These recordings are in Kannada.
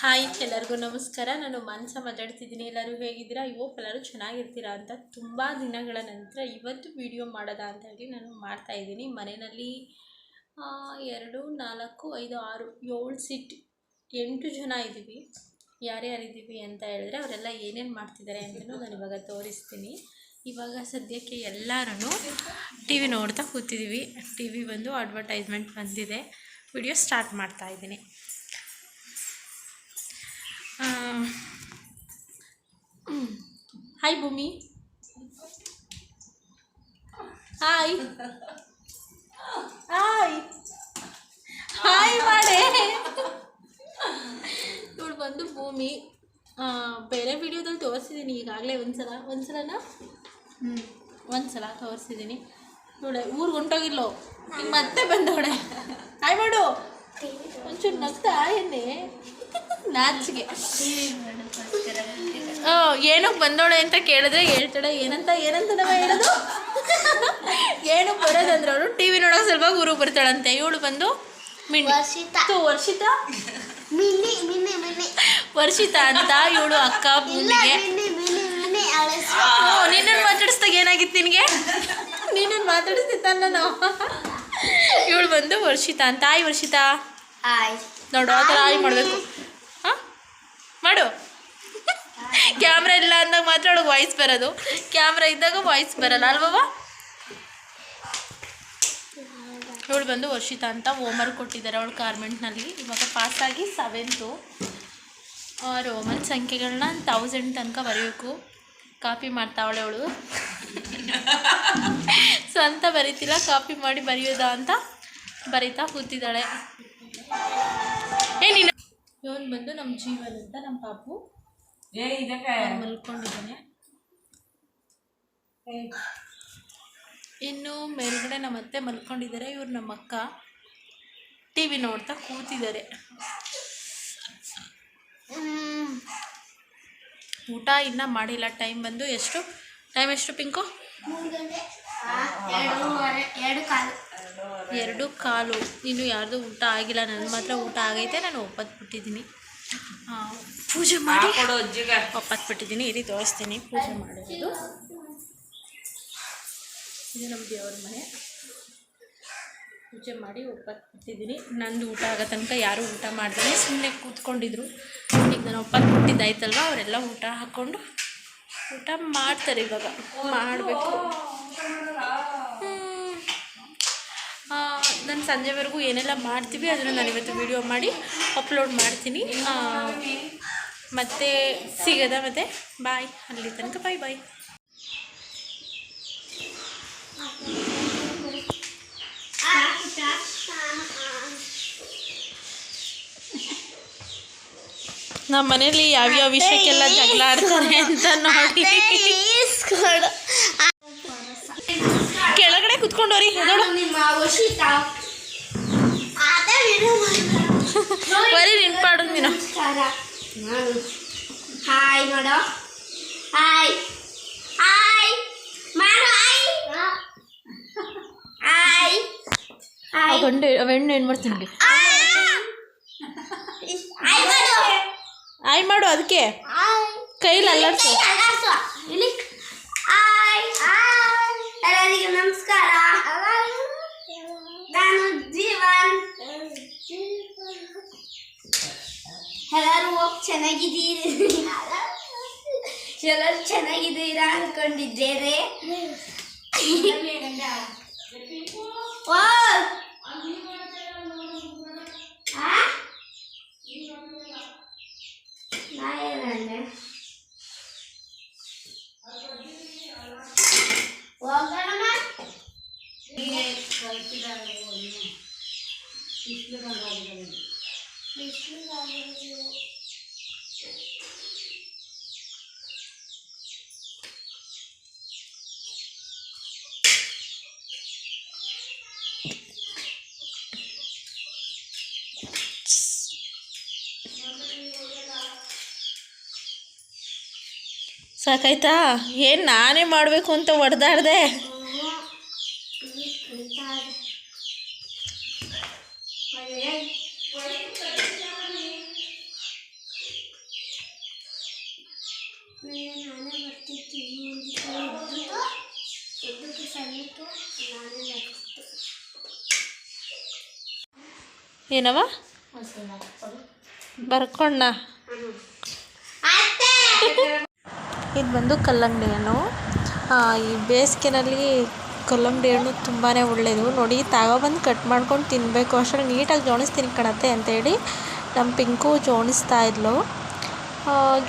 ಹಾಯ್ ಎಲ್ಲರಿಗೂ ನಮಸ್ಕಾರ. ನಾನು ಮಾನಸ ಮಾತಾಡ್ತಿದ್ದೀನಿ. ಎಲ್ಲರೂ ಹೇಗಿದ್ದೀರಾ? ಇವೋ ಎಲ್ಲರೂ ಚೆನ್ನಾಗಿರ್ತೀರಾ ಅಂತ ತುಂಬ ದಿನಗಳ ನಂತರ ಇವತ್ತು ವಿಡಿಯೋ ಮಾಡೋದ ಅಂತ ಹೇಳಿ ನಾನು ಮಾಡ್ತಾ ಇದ್ದೀನಿ. ಮನೆಯಲ್ಲಿ ಎರಡು, ನಾಲ್ಕು, ಐದು, ಆರು, ಏಳು ಸೀಟ್ ಎಂಟು ಜನ ಇದ್ದೀವಿ. ಯಾರ್ಯಾರಿದ್ದೀವಿ ಅಂತ ಹೇಳಿದ್ರೆ ಅವರೆಲ್ಲ ಏನೇನು ಮಾಡ್ತಿದ್ದಾರೆ ಅಂತಲೂ ನಾನು ಇವಾಗ ತೋರಿಸ್ತೀನಿ. ಇವಾಗ ಸದ್ಯಕ್ಕೆ ಎಲ್ಲರೂ ಟಿ ವಿ ನೋಡ್ತಾ ಕೂತಿದ್ದೀವಿ. ಟಿ ವಿ ಬಂದು ಅಡ್ವರ್ಟೈಸ್ಮೆಂಟ್ ಬಂದಿದೆ. ವಿಡಿಯೋ ಸ್ಟಾರ್ಟ್ ಮಾಡ್ತಾ ಇದ್ದೀನಿ. ಹಾಯ್ ಭೂಮಿ. ಹಾಯ್ ಹಾಯ್ ಹಾಯ್ ಮಾಡೆ ಇವಳು ಬಂದು ಭೂಮಿ. ಬೇರೆ ವಿಡಿಯೋದಲ್ಲಿ ತೋರಿಸಿದ್ದೀನಿ ಈಗಾಗಲೇ ಒಂದ್ಸಲ. ಒಂದ್ಸಲನ? ಹ್ಞೂ ಒಂದ್ಸಲ ತೋರಿಸಿದ್ದೀನಿ ನೋಡೆ ಊರಿಗೆ ಹೊಂಟೋಗಿಲ್ಲೋ ಹಿಂಗೆ ಮತ್ತೆ ಬಂದೋಡೆ ಹಾಯ್ ಮಾಡು. ಒಂಚೂರು ನಗ್ತಾ ಎನ್ನೆ ನಾಚಿಗೆ. ಓ ಏನಕ್ಕೆ ಬಂದೋಳೆ ಅಂತ ಕೇಳಿದ್ರೆ ಹೇಳ್ತಾಳೆ. ಏನಂತ ಏನಂತ ನಮ್ಮ ಹೇಳೋದು? ಏನಕ್ಕೆ ಬರೋದಂದ್ರೆ ಅವರು ಟಿ ವಿ ನೋಡೋಕೆ ಸ್ವಲ್ಪ ಗುರು ಬರ್ತಾಳಂತೆ. ಇವಳು ಬಂದು ಮಿನ್ ವರ್ಷಿತ. ವರ್ಷಿತಾ? ಮಿನ್ನಿ ಮಿನ್ನಿ ಮಿನ್ನಿ. ವರ್ಷಿತಾ ಅಂತ ಇವಳು ಅಕ್ಕ ಮುಂದಿಗೆ. ನಿನ್ನನ್ನು ಮಾತಾಡಿಸ್ದಾಗ ಏನಾಗಿತ್ತು ನಿನಗೆ? ನಿನ್ನನ್ನು ಮಾತಾಡಿಸ್ತಿತ್ತ ನಾನು. ಇವಳು ಬಂದು ವರ್ಷಿತಾ ಅಂತ. ಆಯ್ ವರ್ಷಿತಾ. ನೋಡು ಆ ಥರ ಆಯ್ ಮಾಡಬೇಕು. ಮಾಡು. ಕ್ಯಾಮ್ರಾ ಇಲ್ಲ ಅಂದಾಗ ಮಾತ್ರ ಅವಳಿಗೆ ವಾಯ್ಸ್ ಬರೋದು. ಕ್ಯಾಮ್ರಾ ಇದ್ದಾಗ ವಾಯ್ಸ್ ಬರಲ್ಲ ಅಲ್ವಾ ಅವಳು ಬಂದು ವರ್ಷಿತಾ ಅಂತ ಹೋಮ್ವರ್ಕ್ ಕೊಟ್ಟಿದ್ದಾರೆ ಅವಳು ಗಾರ್ಮೆಂಟ್ನಲ್ಲಿ ಇವಾಗ ಪಾಸಾಗಿ ಸೆವೆಂತು ರೋಮನ್ ಸಂಖ್ಯೆಗಳನ್ನ ತೌಸಂಡ್ ತನಕ ಬರೆಯಬೇಕು ಕಾಪಿ ಮಾಡ್ತಾವಳೆ ಅವಳು. ಸ್ವಂತ ಬರೀತಿಲ್ಲ ಕಾಪಿ ಮಾಡಿ ಬರೆಯೋದಾ ಅಂತ ಬರೀತಾ ಕೂತಿದ್ದಾಳೆ. ಏ, ನೀನು ಇವನು ಬಂದು ನಮ್ಮ ಜೀವನ್ ಅಂತ ನಮ್ಮ ಪಾಪು. ಅವ್ನು ಮಲ್ಕೊಂಡಿದ್ದಾನೆ. ಇನ್ನು ಮೇಲ್ಗಡೆ ನಮ್ಮ ಅತ್ತೆ ಮಲ್ಕೊಂಡಿದ್ದಾರೆ ಇವ್ರು ನಮ್ಮ ಅಕ್ಕ. ಟಿ ವಿ ನೋಡ್ತಾ ಕೂತಿದ್ದಾರೆ. ಹ್ಮ್. ಊಟ ಇನ್ನೂ ಮಾಡಿಲ್ಲ ಟೈಮ್ ಬಂದು ಎಷ್ಟು? ಟೈಮ್ ಎಷ್ಟು ಪಿಂಕು? ಎರಡು ಕಾಲು. ಎರಡು ಕಾಲು. ಇನ್ನು ಯಾರ್ದು ಊಟ ಆಗಿಲ್ಲ ನನ್ನ ಮಾತ್ರ ಊಟ ಆಗೈತೆ, ನಾನು ಒಪ್ಪತ್ ಬಿಟ್ಟಿದ್ದೀನಿ ಪೂಜೆ ಮಾಡಿ. ಒಪ್ಪತ್ ಬಿಟ್ಟಿದ್ದೀನಿ ಇಲ್ಲಿ ತೋರಿಸ್ತೀನಿ. ಪೂಜೆ ಮಾಡೋದು. ಇದು ನಮ್ಮ ದೇವ್ರ ಮನೆ. ಪೂಜೆ ಮಾಡಿ ಒಪ್ಪತ್ ಬಿಟ್ಟಿದ್ದೀನಿ ನಂದು ಊಟ ಆಗೋ ತನಕ ಯಾರೂ ಊಟ ಮಾಡ್ದೇ ಸುಮ್ಮನೆ ಕೂತ್ಕೊಂಡಿದ್ರು. ಈಗ ನಾನು ಒಪ್ಪತ್ ಬಿಟ್ಟಿದ್ದಾಯ್ತಲ್ವ ಅವರೆಲ್ಲ ಊಟ ಹಾಕ್ಕೊಂಡು ಊಟ ಮಾಡ್ತಾರೆ ಇವಾಗ. ಮಾಡಬೇಕು. ನಾನು ಸಂಜೆವರೆಗೂ ಏನೆಲ್ಲ ಮಾಡ್ತೀವಿ ಅದನ್ನು ನಾನು ಇವತ್ತು ವಿಡಿಯೋ ಮಾಡಿ ಅಪ್ಲೋಡ್ ಮಾಡ್ತೀನಿ. ಮತ್ತೆ ಸಿಗದ ಮತ್ತೆ ಬಾಯ್ ಅಲ್ಲಿ ತನಕ ಬಾಯ್ ಬಾಯ್ ನಮ್ಮ ಮನೇಲಿ ಯಾವ್ಯಾವ ವಿಷಯಕ್ಕೆಲ್ಲ ಜಗಳ ಆಡ್ತಾರೆ ಅಂತ ನೋಡಿ. ವಿಡಿಯೋ ಬರೀ ನಿನ್ಪಾಡು ನೀನು ನಮಸ್ಕಾರ. ನಾನು ಹಾಯ್ ಮಾಡೋ ಹಾಯ್. ಹಾಯ್. ಮಾಡು ಹಾಯ್. ಹಾಯ್. ಗಂಡು ಹೆಣ್ಣು ಏನು ಮಾಡ್ತೀನಿ ಹಾಯ್ ಮಾಡು. ಆಯ್ ಮಾಡು ಅದಕ್ಕೆ ಹಾಯ್. ಕೈಲಿ ಅಲ್ಲಾಡ್ಸು ಅಲ್ಲಾಡ್ಸು. ಇಲ್ಲಿ ಹಾಯ್ ಹಾಯ್ ಎಲ್ಲರಿಗೂ ನಮಸ್ಕಾರ ನಾನು ಜೀವನ್ ಎಲ್ಲರೂ ಹೋಗಿ ಚೆನ್ನಾಗಿದ್ದೀರಿ? ಎಲ್ಲರೂ ಚೆನ್ನಾಗಿದ್ದೀರಾ ಅನ್ಕೊಂಡಿದ್ದೇನೆ ಸಾಕಾಯ್ತಾ? ಏನು ನಾನೇ ಮಾಡಬೇಕು ಅಂತ ಹೊಡೆದಾಡ್ದೆ ಏನವ ಬರ್ಕೊಂಡ ಇದು ಬಂದು ಕಲ್ಲಂಗಡಿ ಹಣ್ಣು. ಈ ಬೇಸಿಗೆನಲ್ಲಿ ಕಲ್ಲಂಗಡಿ ಹಣ್ಣು ತುಂಬಾ ಒಳ್ಳೆಯದು ನೋಡಿ, ತಗೊಬಂದು ಕಟ್ ಮಾಡ್ಕೊಂಡು ತಿನ್ನಬೇಕು ಅಷ್ಟರಲ್ಲಿ ನೀಟಾಗಿ ಜೋಣಿಸ್ತೀನಿ ಕಣತ್ತೆ ಅಂತೇಳಿ ನಮ್ಮ ಪಿಂಕು ಜೋಣಿಸ್ತಾ ಇದ್ಲು.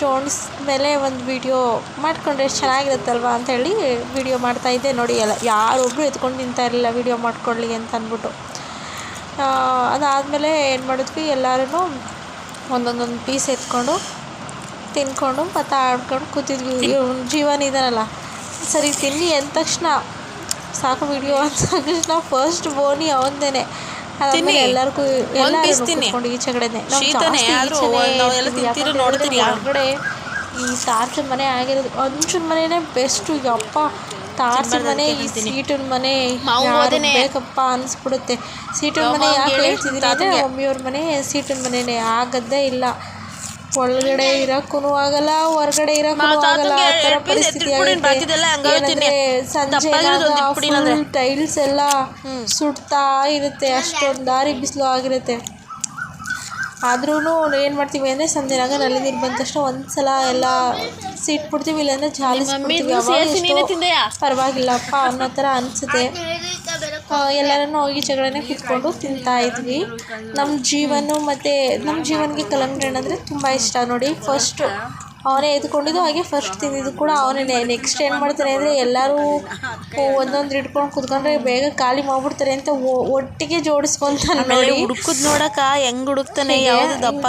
ಜೋಣಿಸ್ಮೇಲೆ ಒಂದು ವಿಡಿಯೋ ಮಾಡಿಕೊಂಡ್ರೆ ಎಷ್ಟು ಚೆನ್ನಾಗಿರುತ್ತಲ್ವ ಅಂಥೇಳಿ ವಿಡಿಯೋ ಮಾಡ್ತಾಯಿದ್ದೆ ನೋಡಿ, ಎಲ್ಲ ಯಾರೊಬ್ಬರು ಎತ್ಕೊಂಡು ನಿಂತಾ ಇರಲಿಲ್ಲ ವಿಡಿಯೋ ಮಾಡ್ಕೊಳ್ಳಿ ಅಂತ ಅಂದ್ಬಿಟ್ಟು. ಅದಾದಮೇಲೆ ಏನು ಮಾಡಿದ್ವಿ? ಎಲ್ಲರೂ ಒಂದೊಂದೊಂದು ಪೀಸ್ ಎತ್ಕೊಂಡು ತಿನ್ಕೊಂಡು ಮತ್ತು ಆಡ್ಕೊಂಡು ಕೂತಿದ್ವಿ. ಜೀವನ್ ಇದ್ದಾನಲ್ಲ ಸರಿ ತಿನ್ನಿ ಅಂದ ತಕ್ಷಣ. ಸಾಕು ವಿಡಿಯೋ ಅಂದ ತಕ್ಷಣ ಫಸ್ಟ್ ಬೋನಿ ಅವಂದೇನೆ. ಎಲ್ಲರಿಗೂ ಎಲ್ಲ piece ತಿನ್ನಿ. ಕುತ್ಕೊಂಡು ಈಚೆ ಕಡೆನೆ? ಹೊರ್ಗಡೆ ಈ ತಾರ್ಸಿನ ಮನೆ ಆಗಿರೋದು ಅಂಚಿನ ಮನೆನೇ ಬೆಸ್ಟ್ ಯಪ್ಪ ತಾರ್ಸಿನ ಮನೆ ಈ ಸೀಟಿನ ಮನೆ. ಬೇಕಪ್ಪ ಅನ್ಸ್ಬಿಡುತ್ತೆ. ಸೀಟಿನ ಮನೆ ಯಾಕೆ ಹೇಳಿ ಹೇಳ್ತಿದ್ದೀನಿ. ಮಮ್ಮಿಯವ್ರ ಮನೆ ಸೀಟಿನ ಮನೆನೇ. ಆಗದ್ದೇ ಇಲ್ಲ. ಒಳಗಡೆ ಇರಕ್ಕೂ ಆಗಲ್ಲ ಹೊರಗಡೆ ಇರಕ್ಕೂ ಆಗಲ್ಲ ಆ ಥರ ಪರಿಸ್ಥಿತಿ ಆಗೈತೆ. ಸಂಜೆ. ಟೈಲ್ಸ್ ಎಲ್ಲ ಸುಡ್ತಾ ಇರುತ್ತೆ ಅಷ್ಟೊಂದು ದಾರಿ ಬಿಸಿಲು ಆಗಿರುತ್ತೆ. ಆದ್ರೂ ಏನು ಮಾಡ್ತೀವಿ ಅಂದರೆ ಸಂಜೆನಾಗ ನಲ್ಲಿ ನೀರು ಬಂದ ತಕ್ಷಣ ಒಂದ್ಸಲ ಎಲ್ಲ ಸೀಟ್ ಬಿಡ್ತೀವಿ ಇಲ್ಲಾಂದ್ರೆ ಜಾಲಿಸ್ಬಿಡ್ತೀವಿ ಪರವಾಗಿಲ್ಲಪ್ಪ ಅನ್ನೋ ತರ ಅನಿಸುತ್ತೆ. ಎಲ್ಲರನ್ನೂ ಹೋಗಿ ಜಗಳನೆ ಕೂತ್ಕೊಂಡು ತಿಂತಾ ಇದ್ವಿ. ನಮ್ಮ ಜೀವನ ಮತ್ತು ನಮ್ಮ ಜೀವನಿಗೆ ಕಲ್ಲಂಗಡಿ ಹಣ್ಣು ಅಂದರೆ ತುಂಬ ಇಷ್ಟ. ನೋಡಿ ಫಸ್ಟ್ ಅವನೇ ಎದ್ಕೊಂಡಿದ್ದು ಹಾಗೆ ಫಸ್ಟ್ ತಿಂದಿದ್ದು ಕೂಡ ಅವನೇ. ನೆಕ್ಸ್ಟ್ ಏನು ಮಾಡ್ತಾರೆ ಅಂದರೆ ಎಲ್ಲರೂ ಒಂದೊಂದು ಹಿಡ್ಕೊಂಡು ಕುತ್ಕೊಂಡ್ರೆ ಬೇಗ ಖಾಲಿ ಮಾಡ್ಬಿಡ್ತಾರೆ ಅಂತ ಒಟ್ಟಿಗೆ ಜೋಡಿಸ್ಕೊಂತಾನೆ ನೋಡಿ. ಹುಡುಕದ್ ನೋಡಕ ಹೆಂಗ್ ಹುಡುಕ್ತಾನೆ ಯಾವ್ದು ದಪ್ಪ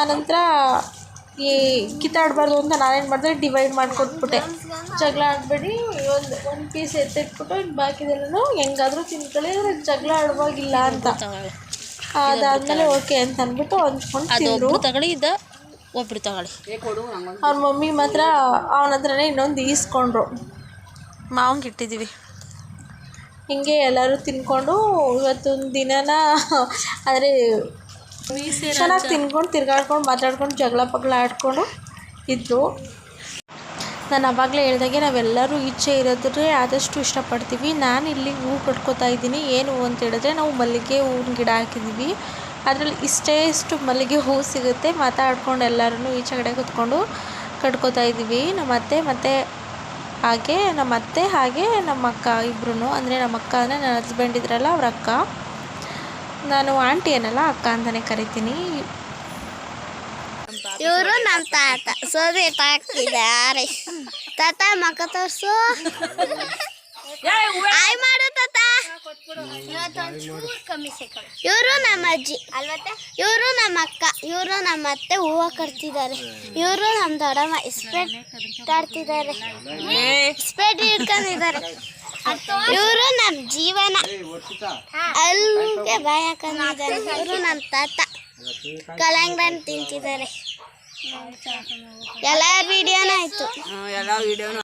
ಆನಂತರ ಈ ಕಿತ್ತಾಡಬಾರ್ದು ಅಂತ ನಾನೇನು ಮಾಡಿದೆ ಡಿವೈಡ್ ಮಾಡಿಕೊಟ್ಬಿಟ್ಟೆ. ಜಗಳ ಆಡಬೇಡಿ ಒಂದು ಒಂದು ಪೀಸ್ ಎತ್ತಿಟ್ಬಿಟ್ಟು ಇನ್ನು ಬಾಕಿದೆಲ್ಲನೂ ಹೆಂಗಾದ್ರೂ ತಿನ್ಕೊಳ್ಳಿ ಜಗಳ ಆಡುವಾಗಿಲ್ಲ ಅಂತ. ಅದಾದಮೇಲೆ ಓಕೆ ಅಂತ ಅಂದ್ಬಿಟ್ಟು ಹೊಂದ್ಕೊಂಡು ತಿಂದರು ತಗೊಳ್ಳಿ ಇದ್ದ ಒಬ್ರು ತಗೊಳ್ಳಿ. ಅವ್ರ ಮಮ್ಮಿ ಮಾತ್ರ ಅವನ ಹತ್ರನೇ ಇನ್ನೊಂದು ಈಸ್ಕೊಂಡ್ರು. ಮಾವಂಗೆ ಇಟ್ಟಿದ್ದೀವಿ ಹಿಂಗೆ ಎಲ್ಲರೂ ತಿನ್ಕೊಂಡು ಇವತ್ತೊಂದು ದಿನನ ಅಂದರೆ ಚೆನ್ನಾಗಿ ತಿನ್ಕೊಂಡು ತಿರ್ಗಾಡ್ಕೊಂಡು ಮಾತಾಡ್ಕೊಂಡು ಜಗಳ ಪಗಳ ಆಡ್ಕೊಂಡು ಇದ್ದರು ನಾನು ಆವಾಗಲೇ ಹೇಳ್ದಾಗೆ ನಾವೆಲ್ಲರೂ ಇಚ್ಛೆ ಇರೋದ್ರೆ ಆದಷ್ಟು ಇಷ್ಟಪಡ್ತೀವಿ. ನಾನು ಇಲ್ಲಿ ಹೂ ಕಟ್ಕೋತಾ ಇದ್ದೀನಿ. ಏನು ಹೂ ಅಂತ ಹೇಳಿದ್ರೆ ನಾವು ಮಲ್ಲಿಗೆ ಹೂವಿನ ಗಿಡ ಹಾಕಿದ್ದೀವಿ. ಅದರಲ್ಲಿ ಇಷ್ಟೇ ಇಷ್ಟು ಮಲ್ಲಿಗೆ ಹೂ ಸಿಗುತ್ತೆ. ಮಾತಾಡ್ಕೊಂಡು ಎಲ್ಲರೂ ಈಚೆ ಕಡೆ ಕೂತ್ಕೊಂಡು ಕಟ್ಕೋತಾ ಇದ್ದೀವಿ. ನಮ್ಮ ಅತ್ತೆ, ಮತ್ತು ಹಾಗೆ ನಮ್ಮ ಅತ್ತೆ ಹಾಗೆ ನಮ್ಮ ಅಕ್ಕ ಇಬ್ಬರು ಅಂದರೆ ನಮ್ಮ ಅಕ್ಕ ಅಂದರೆ ನನ್ನ ಹಸ್ಬೆಂಡ್ ಇದ್ರಲ್ಲ ಅವ್ರ ಅಕ್ಕ. ನಾನು ಆಂಟಿ ಏನಲ್ಲ ಅಕ್ಕ ಅಂತಲೇ ಕರಿತೀನಿ. ಇವರು ನಮ್ಮ ತಾತ. ಸೋದೆ ತಾಕ್ತಿದ್ದಾರೆ ತಾತ ಮಕ್ಕ ತೋರ್ಸು. ಆಯ್ ಮಾಡು ತಾತ. ಇವರು ನಮ್ಮ ಅಜ್ಜಿ. ಇವರು ನಮ್ಮ ಅಕ್ಕ. ಇವರು ನಮ್ಮ ಅತ್ತೆ ಹೂವು ಕಟ್ತಿದ್ದಾರೆ. ಇವರು ನಮ್ಮ ದೊಡ್ಡಮ್ಮ ಇಸ್ಪೇಟ್ ಆಡ್ತಿದ್ದಾರೆ ಇಸ್ಪೇಟ್ ಇಟ್ಕೊಂಡಿದ್ದಾರೆ ಇವರು ನಮ್ಮ ಜೀವನ. ಅಲ್ಲಿಗೆ ಬಾಯ ಹಾಕೊಂಡಿದ್ದಾರೆ ಇವರು ನಮ್ಮ ತಾತ. ಕಲ್ಲಂಗಡಿ ತಿಂತಿದ್ದಾರೆ. ಎಲ್ಲ ವಿಡಿಯೋನ ಆಯ್ತು. ಎಲ್ಲ ವಿಡಿಯೋನು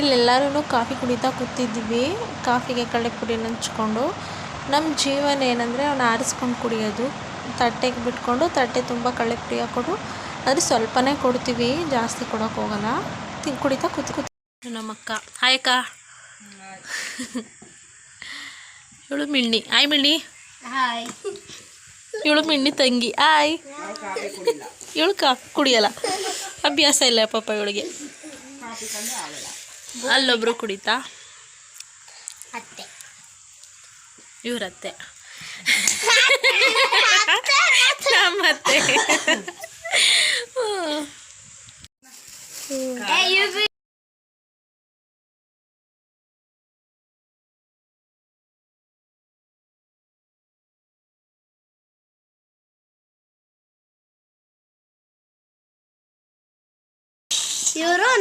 ಇಲ್ಲೆಲ್ಲರೂ ಕಾಫಿ ಕುಡಿತಾ ಕೂತಿದ್ದೀವಿ. ಕಾಫಿಗೆ ಕಡಲೆ ಪುಡಿ ಹಂಚ್ಕೊಂಡು ನಮ್ಮ ಜೀವನ ಏನಂದರೆ ಅವನ್ನ ಆರಿಸ್ಕೊಂಡು ಕುಡಿಯೋದು. ತಟ್ಟೆಗೆ ಬಿಟ್ಕೊಂಡು ತಟ್ಟೆ ತುಂಬ ಕಳೆ ಪುಡಿ ಹಾಕ್ಕೊಂಡು. ಆದರೆ ಸ್ವಲ್ಪನೇ ಕೊಡ್ತೀವಿ. ಜಾಸ್ತಿ ಕೊಡೋಕ್ಕೆ ಹೋಗಲ್ಲ. ಕುಡಿತಾ ಕೂತ್ ಕೂತ್. ನಮ್ಮಕ್ಕ. ಹಾಯಕ್ಕ ಹಾಯ್ ಅಕ್ಕ. ಇವಳು ಮಿಣ್ಣಿ ಆಯ್ ಮಿಣ್ಣಿ ಹಾಯ್ ಇವಳು ಮಿಣ್ಣಿ ತಂಗಿ. ಆಯ್ ಇವಳು ಕಾಫಿ ಕುಡಿಯಲ್ಲ. ಅಭ್ಯಾಸ ಇಲ್ಲ ಪಾಪ ಇವಳಿಗೆ. ಅಲ್ಲೊಬ್ರು ಕುಡಿತಾ? ಅತ್ತೆ. ಇವ್ರತ್ತೆ. ನಮ್ಮತ್ತೆ.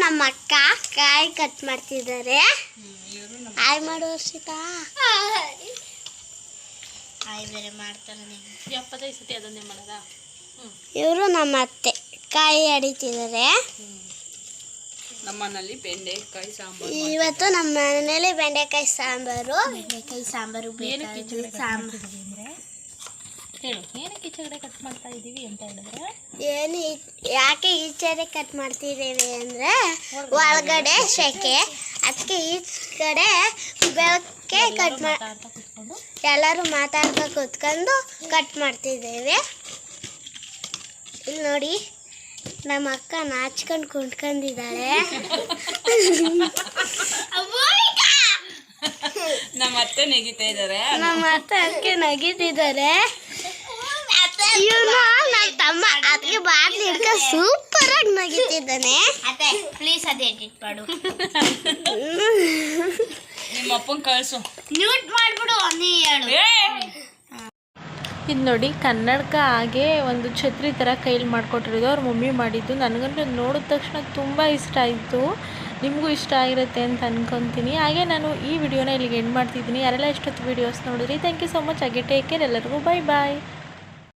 ನಮ್ಮ ಅಕ್ಕ ಕಾಯಿ ಕಟ್ ಮಾಡ್ತಿದ್ದಾರೆ. ಕಾಯಿ ಮಾಡು ಹರ್ಷಿತಾ. ಹಾಯ್. ಬೇರೆ ಮಾಡ್ತಾನೆ ಎಪ್ಪತ್ತೈದು ಸತಿ ಅದನ್ನೇ ಮಾಡೋದ? ಇವರು ನಮ್ಮ ಅತ್ತೆ ಕಾಯಿ ಅಡಿತಿದ್ದಾರೆ. ನಮ್ಮನಲ್ಲಿ ಬೆಂಡೆಕಾಯಿ ಸಾಂಬಾರು ಇವತ್ತು ನಮ್ಮ ಮನೇಲಿ ಬೆಂಡೆಕಾಯಿ ಸಾಂಬಾರು. ಬೆಂಡೆಕಾಯಿ ಸಾಂಬಾರು ಸಾಂಬಾರು. ಹೇಳು ಏನಕ್ಕೆ ಈಚೆಗಡೆ ಕಟ್ ಮಾಡ್ತಾ ಇದೀವಿ ಅಂತ ಹೇಳಿದ್ರೆ? ಏನು ಈ- ಯಾಕೆ ಈಚೆಡೆ ಕಟ್ ಮಾಡ್ತಿದ್ದೇವೆ ಅಂದ್ರೆ ಒಳಗಡೆ ಸೆಕೆ ಅದಕ್ಕೆ ಈ ಕಡೆ ಬೆಳಗ್ಗೆ ಕಟ್ ಮಾಡ್ತಾ ಅಂತ ಕೂತ್ಕೊಂಡು? ಎಲ್ಲರೂ ಮಾತಾಡ್ತಾ ಕೂತ್ಕೊಂಡು ಕಟ್ ಮಾಡ್ತಿದ್ದೇವೆ. ಇಲ್ಲಿ ನೋಡಿ ನಮ್ಮ ಅಕ್ಕ ನಾಚ್ಕೊಂಡು ಕುಂಟ್ಕೊಂಡಿದ್ದಾಳೆ ನಮ್ಮ ಅತ್ತೆ ನೆಗಿತಾ ಇದ್ದಾರೆ. ನಮ್ಮ ಅತ್ತೆ ಅಕ್ಕ ನಗಿತಿದ್ದಾರೆ. ಇವನು ನಮ್ಮ ತಮ್ಮ. ಅದಕ್ಕೆ ಬಾಟ್ಲಿ ಹಿಡ್ಕೊಂಡು ಸೂಪರ್ ಆಗಿ ನಗಿತಿದ್ದಾನೆ. ಅದೇ ಪ್ಲೀಸ್ ಅದು ಎಡಿಟ್ ಮಾಡು. ನಿಮ್ಮ ಅಪ್ಪನ ಕಳ್ಸು. ಮ್ಯೂಟ್ ಮಾಡ್ಬಿಡು ನೀ ಹೇಳು. ಇದು ನೋಡಿ ಕನ್ನಡಕ ಹಾಗೆ ಒಂದು ಛತ್ರಿ ಥರ ಕೈಲಿ ಮಾಡಿಕೊಟ್ಟಿರೋದು. ಅವ್ರ ಮಮ್ಮಿ ಮಾಡಿದ್ದು. ನನಗಂತೂ ನೋಡಿದ ತಕ್ಷಣ ತುಂಬ ಇಷ್ಟ ಆಯಿತು. ನಿಮಗೂ ಇಷ್ಟ ಆಗಿರುತ್ತೆ ಅಂತ ಅನ್ಕೊತೀನಿ. ಹಾಗೆ ನಾನು ಈ ವಿಡಿಯೋನ ಇಲ್ಲಿಗೆ ಎಂಡ್ ಮಾಡ್ತಿದ್ದೀನಿ. ಯಾರೆಲ್ಲ ಇಷ್ಟೊತ್ತು ವೀಡಿಯೋಸ್ ನೋಡಿದ್ರಿ ಥ್ಯಾಂಕ್ ಯು ಸೊ ಮಚ್ ಹಾಗೆ ಟೇಕ್ ಕೇರ್ ಎಲ್ಲರಿಗೂ. Bye bye